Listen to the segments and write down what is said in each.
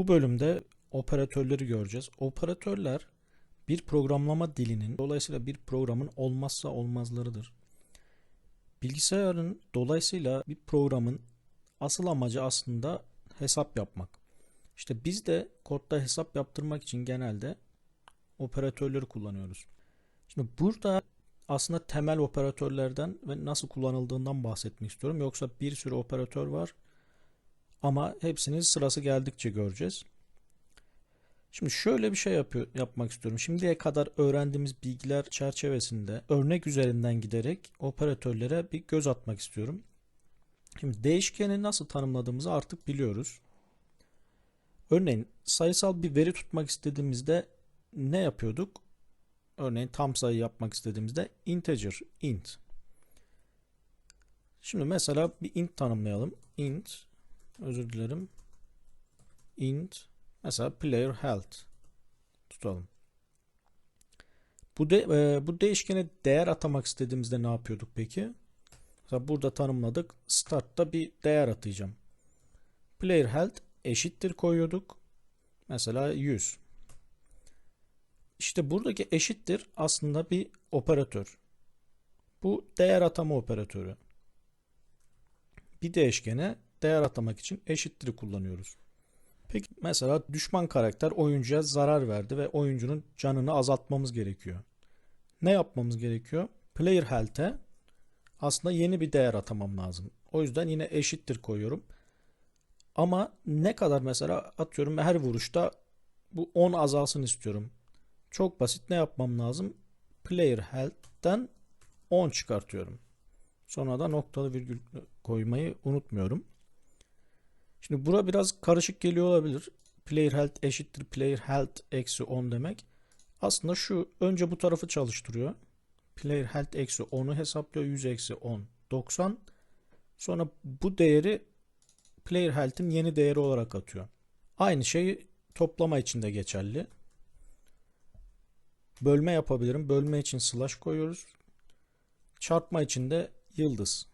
Bu bölümde operatörleri göreceğiz. Operatörler bir programlama dilinin dolayısıyla bir programın olmazsa olmazlarıdır. Bilgisayarın dolayısıyla bir programın asıl amacı aslında hesap yapmak. İşte biz de kodda hesap yaptırmak için genelde operatörleri kullanıyoruz. Şimdi burada aslında temel operatörlerden ve nasıl kullanıldığından bahsetmek istiyorum. Yoksa bir sürü operatör var ama hepsinin sırası geldikçe göreceğiz. Şimdi şöyle bir şey yapıyor, yapmak istiyorum. Şimdiye kadar öğrendiğimiz bilgiler çerçevesinde örnek üzerinden giderek operatörlere bir göz atmak istiyorum. Şimdi değişkeni nasıl tanımladığımızı artık biliyoruz. Örneğin sayısal bir veri tutmak istediğimizde ne yapıyorduk? Örneğin tam sayı yapmak istediğimizde integer, int. Şimdi mesela bir int tanımlayalım. int, özür dilerim. int, mesela player health tutalım. Bu de, e, bu değişkene değer atamak istediğimizde ne yapıyorduk peki? Mesela burada tanımladık. Start'ta bir değer atayacağım. Player health eşittir koyuyorduk. Mesela 100. İşte buradaki eşittir aslında bir operatör. Bu değer atama operatörü. Bir değişkene değer atamak için eşittir'i kullanıyoruz. Peki mesela düşman karakter oyuncuya zarar verdi ve oyuncunun canını azaltmamız gerekiyor. Ne yapmamız gerekiyor? Player health'e aslında yeni bir değer atamam lazım. O yüzden yine eşittir koyuyorum. Ama ne kadar mesela atıyorum her vuruşta bu 10 azalsın istiyorum. Çok basit ne yapmam lazım? Player health'ten 10 çıkartıyorum. Sonra da noktalı virgül koymayı unutmuyorum. Şimdi bura biraz karışık geliyor olabilir. Player health eşittir player health eksi 10 demek. Aslında şu önce bu tarafı çalıştırıyor. Player health eksi 10'u hesaplıyor. 100 eksi 10 90. Sonra bu değeri player health'in yeni değeri olarak atıyor. Aynı şey toplama için de geçerli. Bölme yapabilirim. Bölme için slash koyuyoruz. Çarpma için de yıldız.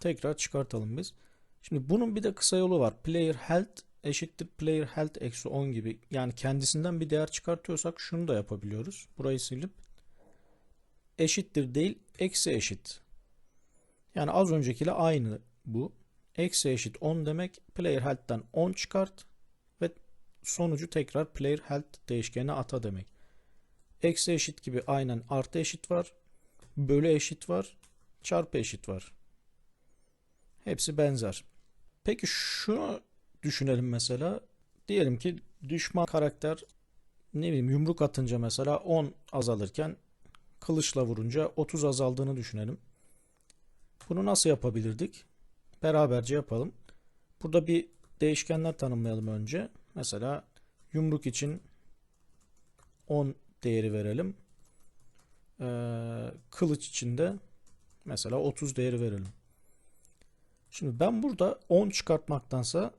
Tekrar çıkartalım biz. Şimdi bunun bir de kısa yolu var. Player health eşittir player health eksi 10 gibi. Yani kendisinden bir değer çıkartıyorsak şunu da yapabiliyoruz. Burayı silip eşittir değil eksi eşit. Yani az öncekiyle aynı bu. Eksi eşit 10 demek. Player health'ten 10 çıkart ve sonucu tekrar player health değişkenine ata demek. Eksi eşit gibi aynen artı eşit var. Bölü eşit var. Çarpı eşit var. Hepsi benzer. Peki şunu düşünelim mesela. Diyelim ki düşman karakter ne bileyim yumruk atınca mesela 10 azalırken kılıçla vurunca 30 azaldığını düşünelim. Bunu nasıl yapabilirdik? Beraberce yapalım. Burada bir değişkenler tanımlayalım önce. Mesela yumruk için 10 değeri verelim. Ee, kılıç için de mesela 30 değeri verelim. Şimdi ben burada 10 çıkartmaktansa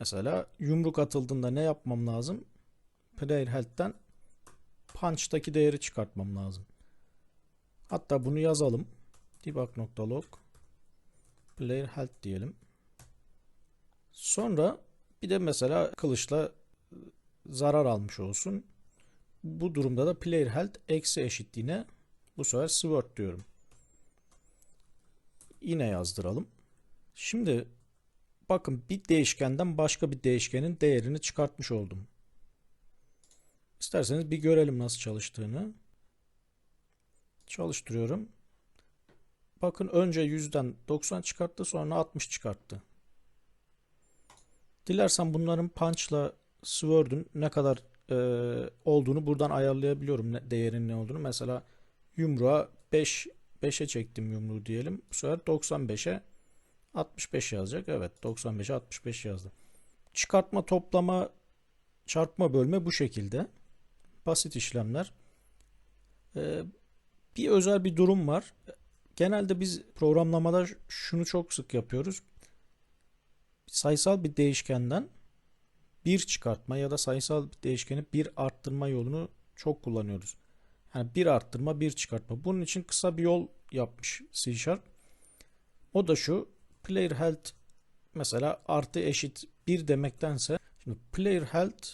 mesela yumruk atıldığında ne yapmam lazım? Player health'ten punch'taki değeri çıkartmam lazım. Hatta bunu yazalım. debug.log player health diyelim. Sonra bir de mesela kılıçla zarar almış olsun. Bu durumda da player health eksi eşitliğine bu sefer sword diyorum. Yine yazdıralım. Şimdi bakın bir değişkenden başka bir değişkenin değerini çıkartmış oldum. İsterseniz bir görelim nasıl çalıştığını. Çalıştırıyorum. Bakın önce 100'den 90 çıkarttı sonra 60 çıkarttı. Dilersen bunların punch'la sword'un ne kadar e, olduğunu buradan ayarlayabiliyorum ne, değerinin ne olduğunu. Mesela yumruğa 5 5'e çektim yumruğu diyelim. Bu sefer 95'e 65 yazacak. Evet 95'e 65 yazdı. Çıkartma, toplama, çarpma, bölme bu şekilde. Basit işlemler. Ee, bir özel bir durum var. Genelde biz programlamada şunu çok sık yapıyoruz. Sayısal bir değişkenden bir çıkartma ya da sayısal bir değişkeni bir arttırma yolunu çok kullanıyoruz. Yani bir arttırma bir çıkartma. Bunun için kısa bir yol yapmış C Sharp. O da şu player health mesela artı eşit 1 demektense şimdi player health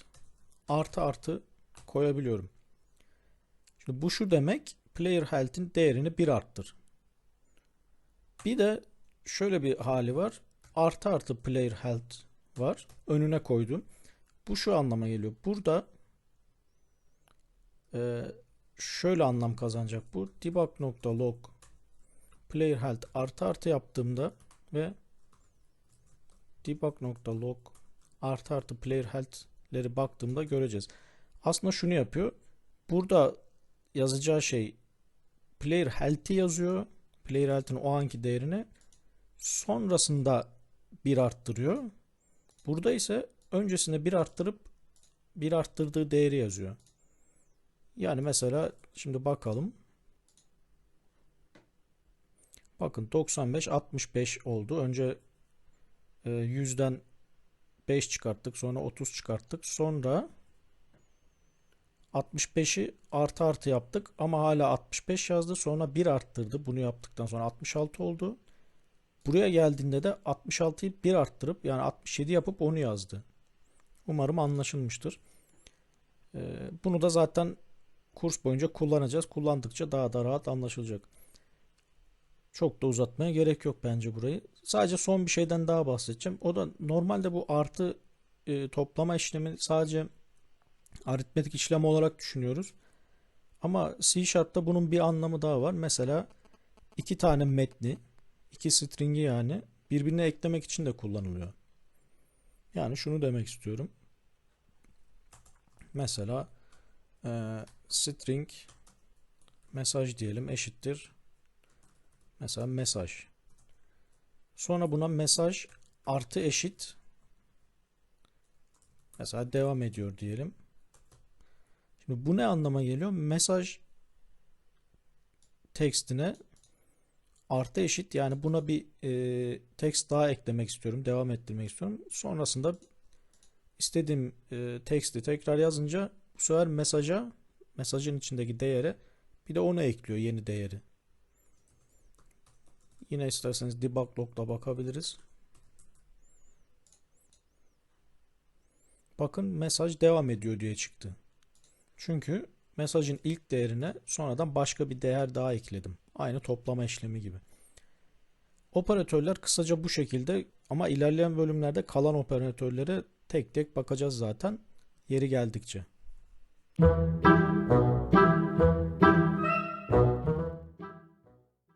artı artı koyabiliyorum. Şimdi bu şu demek player health'in değerini 1 arttır. Bir de şöyle bir hali var. Artı artı player health var. Önüne koydum. Bu şu anlama geliyor. Burada e, şöyle anlam kazanacak bu. Debug.log player health artı artı yaptığımda ve debug.log artı artı player health'leri baktığımda göreceğiz. Aslında şunu yapıyor. Burada yazacağı şey player health'i yazıyor. Player health'in o anki değerini sonrasında bir arttırıyor. Burada ise öncesinde bir arttırıp bir arttırdığı değeri yazıyor. Yani mesela şimdi bakalım. Bakın 95 65 oldu. Önce e, 100'den 5 çıkarttık. Sonra 30 çıkarttık. Sonra 65'i artı artı yaptık ama hala 65 yazdı. Sonra 1 arttırdı. Bunu yaptıktan sonra 66 oldu. Buraya geldiğinde de 66'yı 1 arttırıp yani 67 yapıp onu yazdı. Umarım anlaşılmıştır. Ee, bunu da zaten kurs boyunca kullanacağız. Kullandıkça daha da rahat anlaşılacak. Çok da uzatmaya gerek yok bence burayı. Sadece son bir şeyden daha bahsedeceğim. O da normalde bu artı e, toplama işlemi sadece aritmetik işlem olarak düşünüyoruz. Ama C Sharp'ta bunun bir anlamı daha var. Mesela iki tane metni, iki string'i yani birbirine eklemek için de kullanılıyor. Yani şunu demek istiyorum. Mesela e, string mesaj diyelim eşittir. Mesela mesaj. Sonra buna mesaj artı eşit mesela devam ediyor diyelim. Şimdi bu ne anlama geliyor? Mesaj tekstine artı eşit yani buna bir e, text daha eklemek istiyorum. Devam ettirmek istiyorum. Sonrasında istediğim e, teksti tekrar yazınca bu sefer mesaja mesajın içindeki değere bir de onu ekliyor yeni değeri. Yine isterseniz debug log'da bakabiliriz. Bakın mesaj devam ediyor diye çıktı. Çünkü mesajın ilk değerine sonradan başka bir değer daha ekledim. Aynı toplama işlemi gibi. Operatörler kısaca bu şekilde ama ilerleyen bölümlerde kalan operatörlere tek tek bakacağız zaten yeri geldikçe.